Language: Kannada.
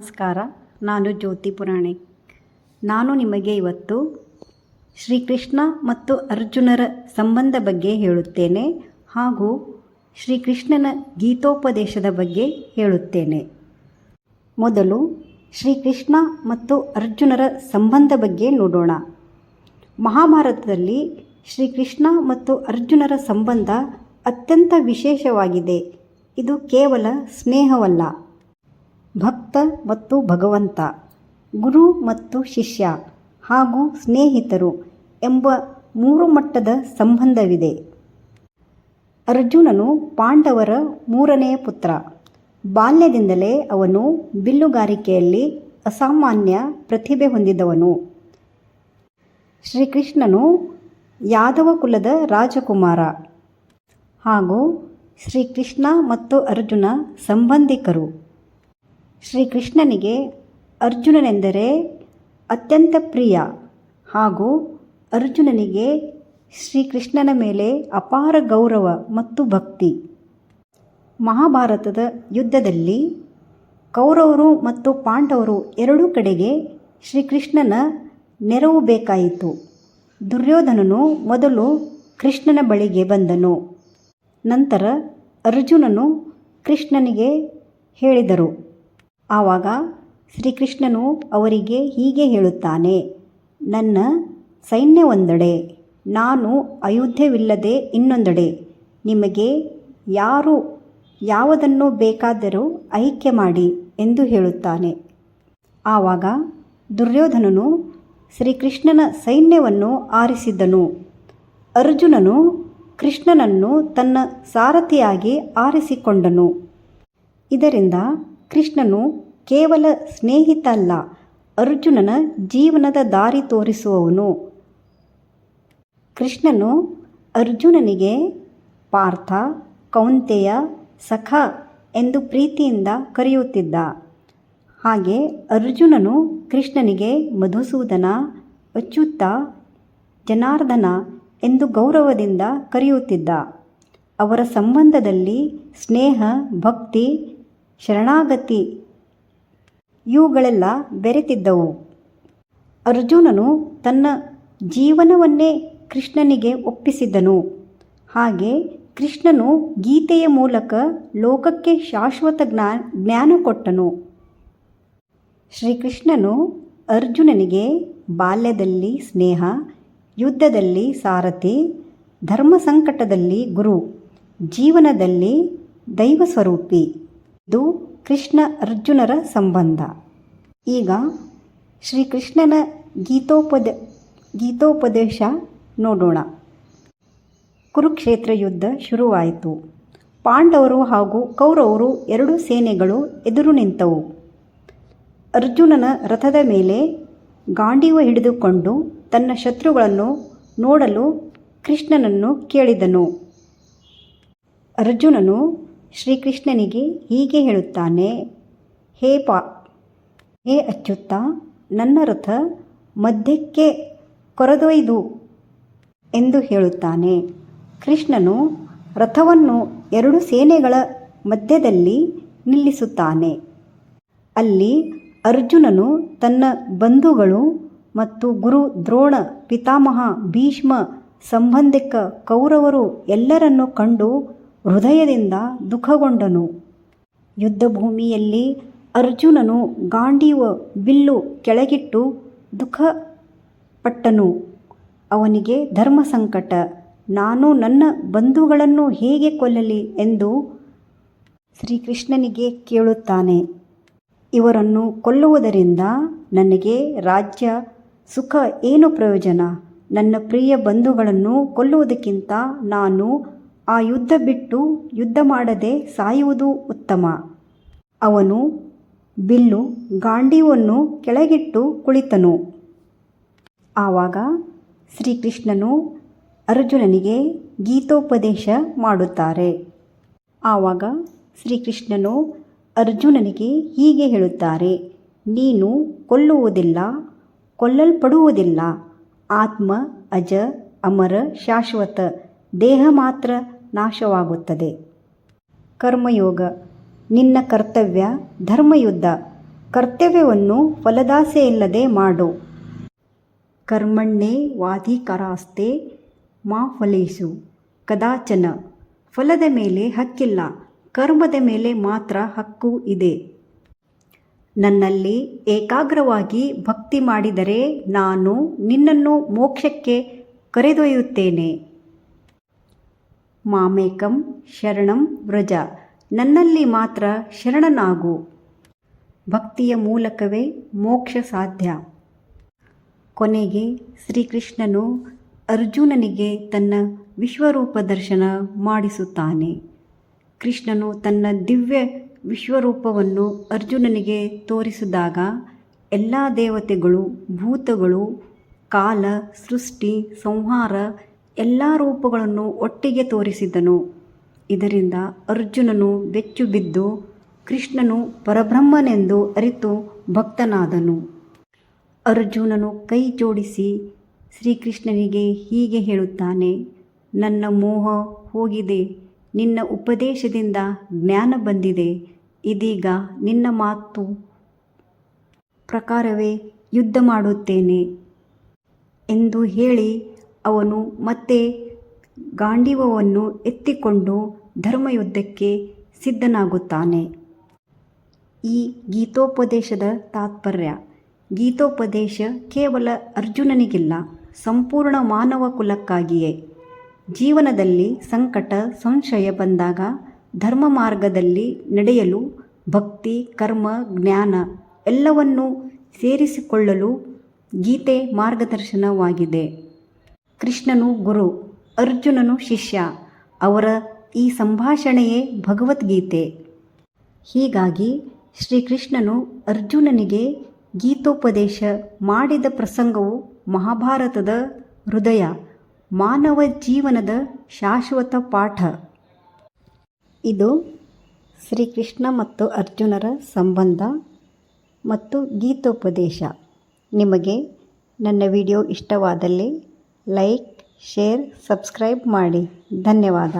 ನಮಸ್ಕಾರ, ನಾನು ಜ್ಯೋತಿ ಪುರಾಣಿಕ್ ನಾನು ನಿಮಗೆ ಇವತ್ತು ಶ್ರೀಕೃಷ್ಣ ಮತ್ತು ಅರ್ಜುನರ ಸಂಬಂಧ ಬಗ್ಗೆ ಹೇಳುತ್ತೇನೆ ಹಾಗೂ ಶ್ರೀಕೃಷ್ಣನ ಗೀತೋಪದೇಶದ ಬಗ್ಗೆ ಹೇಳುತ್ತೇನೆ. ಮೊದಲು ಶ್ರೀಕೃಷ್ಣ ಮತ್ತು ಅರ್ಜುನರ ಸಂಬಂಧ ಬಗ್ಗೆ ನೋಡೋಣ. ಮಹಾಭಾರತದಲ್ಲಿ ಶ್ರೀಕೃಷ್ಣ ಮತ್ತು ಅರ್ಜುನರ ಸಂಬಂಧ ಅತ್ಯಂತ ವಿಶೇಷವಾಗಿದೆ. ಇದು ಕೇವಲ ಸ್ನೇಹವಲ್ಲ. ಭಕ್ತ ಮತ್ತು ಭಗವಂತ, ಗುರು ಮತ್ತು ಶಿಷ್ಯ ಹಾಗೂ ಸ್ನೇಹಿತರು ಎಂಬ ಮೂರು ಮಟ್ಟದ ಸಂಬಂಧವಿದೆ. ಅರ್ಜುನನು ಪಾಂಡವರ ಮೂರನೆಯ ಪುತ್ರ. ಬಾಲ್ಯದಿಂದಲೇ ಅವನು ಬಿಲ್ಲುಗಾರಿಕೆಯಲ್ಲಿ ಅಸಾಮಾನ್ಯ ಪ್ರತಿಭೆ ಹೊಂದಿದವನು. ಶ್ರೀಕೃಷ್ಣನು ಯಾದವ ಕುಲದ ರಾಜಕುಮಾರ ಹಾಗೂ ಶ್ರೀಕೃಷ್ಣ ಮತ್ತು ಅರ್ಜುನ ಸಂಬಂಧಿಕರು. ಶ್ರೀಕೃಷ್ಣನಿಗೆ ಅರ್ಜುನನೆಂದರೆ ಅತ್ಯಂತ ಪ್ರಿಯ ಹಾಗೂ ಅರ್ಜುನನಿಗೆ ಶ್ರೀಕೃಷ್ಣನ ಮೇಲೆ ಅಪಾರ ಗೌರವ ಮತ್ತು ಭಕ್ತಿ. ಮಹಾಭಾರತದ ಯುದ್ಧದಲ್ಲಿ ಕೌರವರು ಮತ್ತು ಪಾಂಡವರು ಎರಡೂ ಕಡೆಗೆ ಶ್ರೀಕೃಷ್ಣನ ನೆರವು ಬೇಕಾಯಿತು. ದುರ್ಯೋಧನನು ಮೊದಲು ಕೃಷ್ಣನ ಬಳಿಗೆ ಬಂದನು. ನಂತರ ಅರ್ಜುನನು ಕೃಷ್ಣನಿಗೆ ಹೇಳಿದರು. ಆವಾಗ ಶ್ರೀಕೃಷ್ಣನು ಅವರಿಗೆ ಹೀಗೆ ಹೇಳುತ್ತಾನೆ, ನನ್ನ ಸೈನ್ಯ ಒಂದೆಡೆ ನಾನು ಅಯೋಧ್ಯವಿಲ್ಲದೆ ಇನ್ನೊಂದೆಡೆ, ನಿಮಗೆ ಯಾರು ಯಾವುದನ್ನು ಬೇಕಾದರೂ ಐಕ್ಯ ಮಾಡಿ ಎಂದು ಹೇಳುತ್ತಾನೆ. ಆವಾಗ ದುರ್ಯೋಧನನು ಶ್ರೀಕೃಷ್ಣನ ಸೈನ್ಯವನ್ನು ಆರಿಸಿದ್ದನು ಅರ್ಜುನನು ಕೃಷ್ಣನನ್ನು ತನ್ನ ಸಾರಥಿಯಾಗಿ ಆರಿಸಿಕೊಂಡನು. ಇದರಿಂದ ಕೃಷ್ಣನು ಕೇವಲ ಸ್ನೇಹಿತ ಅಲ್ಲ ಅರ್ಜುನನ ಜೀವನದ ದಾರಿ ತೋರಿಸುವವನು. ಕೃಷ್ಣನು ಅರ್ಜುನನಿಗೆ, ಪಾರ್ಥ, ಕೌಂತೆಯ ಸಖ ಎಂದು ಪ್ರೀತಿಯಿಂದ ಕರೆಯುತ್ತಿದ್ದ. ಹಾಗೆ ಅರ್ಜುನನು ಕೃಷ್ಣನಿಗೆ ಮಧುಸೂದನ, ಅಚ್ಯುತ, ಜನಾರ್ದನ ಎಂದು ಗೌರವದಿಂದ ಕರೆಯುತ್ತಿದ್ದ. ಅವರ ಸಂಬಂಧದಲ್ಲಿ ಸ್ನೇಹ, ಭಕ್ತಿ ಶರಣಾಗತಿ. ಇವುಗಳೆಲ್ಲ ಬೆರೆತಿದ್ದವು. ಅರ್ಜುನನು ತನ್ನ ಜೀವನವನ್ನೇ ಕೃಷ್ಣನಿಗೆ ಒಪ್ಪಿಸಿದ್ದನು ಹಾಗೆ ಕೃಷ್ಣನು ಗೀತೆಯ ಮೂಲಕ ಲೋಕಕ್ಕೆ ಶಾಶ್ವತ ಜ್ಞಾ, ಜ್ಞಾನ ಕೊಟ್ಟನು. ಶ್ರೀಕೃಷ್ಣನು ಅರ್ಜುನನಿಗೆ ಬಾಲ್ಯದಲ್ಲಿ ಸ್ನೇಹ, ಯುದ್ಧದಲ್ಲಿ ಸಾರಥಿ, ಧರ್ಮ ಸಂಕಟದಲ್ಲಿ ಗುರು, ಜೀವನದಲ್ಲಿ ದೈವ ಸ್ವರೂಪಿ ಇದು ಕೃಷ್ಣ ಅರ್ಜುನರ ಸಂಬಂಧ. ಈಗ ಶ್ರೀಕೃಷ್ಣನ ಗೀತೋಪದ, ಗೀತೋಪದೇಶ ನೋಡೋಣ. ಕುರುಕ್ಷೇತ್ರ ಯುದ್ಧ ಶುರುವಾಯಿತು. ಪಾಂಡವರು ಹಾಗೂ ಕೌರವರು ಎರಡು ಸೇನೆಗಳು ಎದುರು ನಿಂತವು. ಅರ್ಜುನನ ರಥದ ಮೇಲೆ ಗಾಂಡೀವ ಹಿಡಿದುಕೊಂಡು ತನ್ನ ಶತ್ರುಗಳನ್ನು ನೋಡಲು ಕೃಷ್ಣನನ್ನು ಕೇಳಿದನು. ಅರ್ಜುನನು ಶ್ರೀಕೃಷ್ಣನಿಗೆ ಹೀಗೆ ಹೇಳುತ್ತಾನೆ, ಹೇ ಪಾ, ಹೇ ಅಚ್ಯುತ್ತ ನನ್ನ ರಥ ಮಧ್ಯಕ್ಕೆ ಕೊರದೊಯ್ದು ಎಂದು ಹೇಳುತ್ತಾನೆ. ಕೃಷ್ಣನು ರಥವನ್ನು ಎರಡು ಸೇನೆಗಳ ಮಧ್ಯದಲ್ಲಿ ನಿಲ್ಲಿಸುತ್ತಾನೆ. ಅಲ್ಲಿ ಅರ್ಜುನನು ತನ್ನ ಬಂಧುಗಳು ಮತ್ತು ಗುರು ದ್ರೋಣ ಪಿತಾಮಹ ಭೀಷ್ಮ ಸಂಬಂಧಿಕ ಕೌರವರು ಎಲ್ಲರನ್ನು ಕಂಡು ಹೃದಯದಿಂದ ದುಃಖಗೊಂಡನು. ಯುದ್ಧಭೂಮಿಯಲ್ಲಿ ಅರ್ಜುನನು ಗಾಂಡೀವ ಬಿಲ್ಲು ಕೆಳಗಿಟ್ಟು ದುಃಖಪಟ್ಟನು. ಅವನಿಗೆ ಧರ್ಮ ಸಂಕಟ. ನಾನು ನನ್ನ ಬಂಧುಗಳನ್ನು ಹೇಗೆ ಕೊಲ್ಲಲಿ ಎಂದು ಶ್ರೀಕೃಷ್ಣನಿಗೆ ಕೇಳುತ್ತಾನೆ. ಇವರನ್ನು ಕೊಲ್ಲುವುದರಿಂದ ನನಗೆ ರಾಜ್ಯ, ಸುಖ ಏನು ಪ್ರಯೋಜನ? ನನ್ನ ಪ್ರಿಯ ಬಂಧುಗಳನ್ನು ಕೊಲ್ಲುವುದಕ್ಕಿಂತ ನಾನು ಆ ಯುದ್ಧ ಬಿಟ್ಟು ಯುದ್ಧ ಮಾಡದೆ ಸಾಯುವುದು ಉತ್ತಮ. ಅವನು ಬಿಲ್ಲು ಗಾಂಡೀವನ್ನು ಕೆಳಗಿಟ್ಟು ಕುಳಿತನು. ಆವಾಗ ಶ್ರೀಕೃಷ್ಣನು ಅರ್ಜುನನಿಗೆ ಗೀತೋಪದೇಶ ಮಾಡುತ್ತಾರೆ. ಆವಾಗ ಶ್ರೀಕೃಷ್ಣನು ಅರ್ಜುನನಿಗೆ ಹೀಗೆ ಹೇಳುತ್ತಾರೆ, ನೀನು ಕೊಲ್ಲುವುದಿಲ್ಲ, ಕೊಲ್ಲಲ್ಪಡುವುದಿಲ್ಲ. ಆತ್ಮ, ಅಜ, ಅಮರ, ಶಾಶ್ವತ, ದೇಹ ಮಾತ್ರ ನಾಶವಾಗುತ್ತದೆ. ಕರ್ಮಯೋಗ. ನಿನ್ನ ಕರ್ತವ್ಯ ಧರ್ಮಯುದ್ಧ. ಕರ್ತವ್ಯವನ್ನು ಫಲದಾಸೆಯಿಲ್ಲದೆ ಮಾಡು. ಕರ್ಮಣ್ಣೇ ವಾದಿಕರಾಸ್ತೆ, ಮಾ ಫಲೇಸು. ಕದಾಚನ. ಫಲದ ಮೇಲೆ ಹಕ್ಕಿಲ್ಲ. ಕರ್ಮದ ಮೇಲೆ ಮಾತ್ರ ಹಕ್ಕು ಇದೆ. ನನ್ನಲ್ಲಿ ಏಕಾಗ್ರವಾಗಿ ಭಕ್ತಿ ಮಾಡಿದರೆ ನಾನು ನಿನ್ನನ್ನು ಮೋಕ್ಷಕ್ಕೆ ಕರೆದೊಯ್ಯುತ್ತೇನೆ. ಮಾಮೇಕಂ ಶರಣಂ ವ್ರಜ. ನನ್ನಲ್ಲಿ ಮಾತ್ರ ಶರಣನಾಗು. ಭಕ್ತಿಯ ಮೂಲಕವೇ ಮೋಕ್ಷ ಸಾಧ್ಯ. ಕೊನೆಗೆ ಶ್ರೀಕೃಷ್ಣನು ಅರ್ಜುನನಿಗೆ ತನ್ನ ವಿಶ್ವರೂಪ ದರ್ಶನ ಮಾಡಿಸುತ್ತಾನೆ. ಕೃಷ್ಣನು ತನ್ನ ದಿವ್ಯ ವಿಶ್ವರೂಪವನ್ನು ಅರ್ಜುನನಿಗೆ ತೋರಿಸಿದಾಗ ಎಲ್ಲ ದೇವತೆಗಳು, ಭೂತಗಳು, ಕಾಲ, ಸೃಷ್ಟಿ, ಸಂಹಾರ ಎಲ್ಲ ರೂಪಗಳನ್ನು ಒಟ್ಟಿಗೆ ತೋರಿಸಿದನು ಇದರಿಂದ ಅರ್ಜುನನು ಬೆಚ್ಚು ಬಿದ್ದು ಕೃಷ್ಣನು ಪರಬ್ರಹ್ಮನೆಂದು ಅರಿತು ಭಕ್ತನಾದನು. ಅರ್ಜುನನು ಕೈ ಜೋಡಿಸಿ ಶ್ರೀಕೃಷ್ಣನಿಗೆ ಹೀಗೆ ಹೇಳುತ್ತಾನೆ, ನನ್ನ ಮೋಹ ಹೋಗಿದೆ, ನಿನ್ನ ಉಪದೇಶದಿಂದ ಜ್ಞಾನ ಬಂದಿದೆ, ಇದೀಗ ನಿನ್ನ ಮಾತು ಪ್ರಕಾರವೇ ಯುದ್ಧ ಮಾಡುತ್ತೇನೆ ಎಂದು ಹೇಳಿ ಅವನು ಮತ್ತೆ ಗಾಂಡಿವವನ್ನು ಎತ್ತಿಕೊಂಡು ಧರ್ಮಯುದ್ಧಕ್ಕೆ ಸಿದ್ಧನಾಗುತ್ತಾನೆ. ಈ ಗೀತೋಪದೇಶದ ತಾತ್ಪರ್ಯ. ಗೀತೋಪದೇಶ ಕೇವಲ ಅರ್ಜುನನಿಗಿಲ್ಲ, ಸಂಪೂರ್ಣ ಮಾನವ ಕುಲಕ್ಕಾಗಿಯೇ. ಜೀವನದಲ್ಲಿ ಸಂಕಟ, ಸಂಶಯ ಬಂದಾಗ ಧರ್ಮ ಮಾರ್ಗದಲ್ಲಿ ನಡೆಯಲು ಭಕ್ತಿ, ಕರ್ಮ, ಜ್ಞಾನ ಎಲ್ಲವನ್ನೂ ಸೇರಿಸಿಕೊಳ್ಳಲು ಗೀತೆ ಮಾರ್ಗದರ್ಶನವಾಗಿದೆ. ಕೃಷ್ಣನು ಗುರು, ಅರ್ಜುನನು ಶಿಷ್ಯ, ಅವರ ಈ ಸಂಭಾಷಣೆಯೇ ಭಗವದ್ಗೀತೆ. ಹೀಗಾಗಿ ಶ್ರೀಕೃಷ್ಣನು ಅರ್ಜುನನಿಗೆ ಗೀತೋಪದೇಶ ಮಾಡಿದ ಪ್ರಸಂಗವು ಮಹಾಭಾರತದ ಹೃದಯ, ಮಾನವ ಜೀವನದ ಶಾಶ್ವತ ಪಾಠ. ಇದು ಶ್ರೀಕೃಷ್ಣ ಮತ್ತು ಅರ್ಜುನರ ಸಂಬಂಧ ಮತ್ತು ಗೀತೋಪದೇಶ. ನಿಮಗೆ ನನ್ನ ವಿಡಿಯೋ ಇಷ್ಟವಾದಲ್ಲಿ ಲೈಕ್ ಶೇರ್ ಸಬ್ಸ್ಕ್ರೈಬ್ ಮಾಡಿ ಧನ್ಯವಾದ